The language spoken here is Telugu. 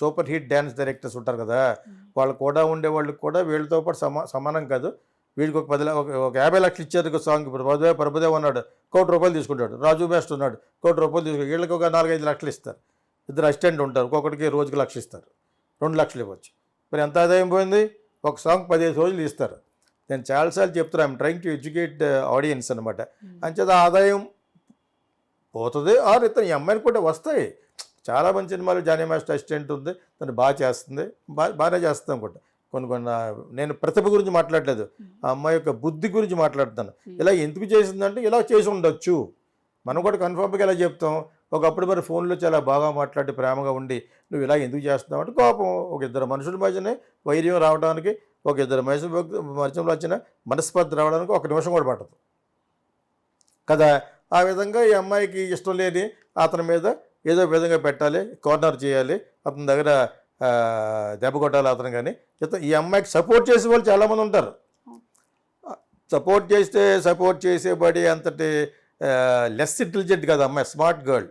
సూపర్ హిట్ డ్యాన్స్ డైరెక్టర్స్ ఉంటారు కదా వాళ్ళు కూడా ఉండే వాళ్ళకి కూడా వీళ్ళతో పాటు సమా సమానం కాదు. వీడికి ఒక పది ఒక యాభై లక్షలు ఇచ్చారు ఒక సాంగ్ ఇప్పుడు ప్రభుదేవ ప్రభుదేవ్ ఉన్నాడు కోటి రూపాయలు తీసుకుంటాడు. రాజు బెస్ట్ ఉన్నాడు కోటి రూపాయలు తీసుకుంటాడు వీళ్ళకి ఒక నాలుగైదు లక్షలు ఇస్తారు. ఇద్దరు అసిస్టెంట్ ఉంటారు ఒక్కొక్కడికి రోజుకి లక్ష ఇస్తారు. రెండు లక్షలు ఇవ్వచ్చు. మరి ఎంత ఆదాయం పోయింది? ఒక సాంగ్ పదిహేను రోజులు ఇస్తారు. నేను చాలాసార్లు చెప్తాను I'm trying to educate audience అనమాట అంచేత ఆదాయం పోతుంది ఆర్ ఇతను ఈ అమ్మాయిని కూడా వస్తాయి. చాలా మంది సినిమాలు జానీ మాస్టర్ అసిస్టెంట్ ఉంది. తను బాగా చేస్తుంది. బాగా బాగానే చేస్తుంది అనుకుంటా. కొన్ని కొన్ని నేను ప్రతిభ గురించి మాట్లాడలేదు. ఆ అమ్మాయి యొక్క బుద్ధి గురించి మాట్లాడుతాను ఇలా ఎందుకు చేసిందంటే ఇలా చేసి ఉండొచ్చు. మనం కూడా కన్ఫర్మ్గా ఇలా చెప్తాం. ఒకప్పుడు మరి ఫోన్లో చాలా బాగా మాట్లాడి ప్రేమగా ఉండి నువ్వు ఇలా ఎందుకు చేస్తున్నావు? అంటే కోపం. ఒక ఇద్దరు మనుషుల మధ్యనే వైర్యం రావడానికి ఒక ఇద్దరు మనుషుల మధ్యలో వచ్చిన మనస్పర్ధ రావడానికి ఒక నిమిషం కూడా పట్టదు. కదా? ఆ విధంగా ఈ అమ్మాయికి ఇష్టం లేని అతని మీద ఏదో విధంగా పెట్టాలి కార్నర్ చేయాలి అతని దగ్గర దెబ్బ కొట్టాలి అతను కానీ ఈ అమ్మాయికి సపోర్ట్ చేసే వాళ్ళు చాలామంది ఉంటారు. సపోర్ట్ చేస్తే సపోర్ట్ చేసేబడి అంతటి లెస్ ఇంటెలిజెంట్ కాదు అమ్మాయి స్మార్ట్ గర్ల్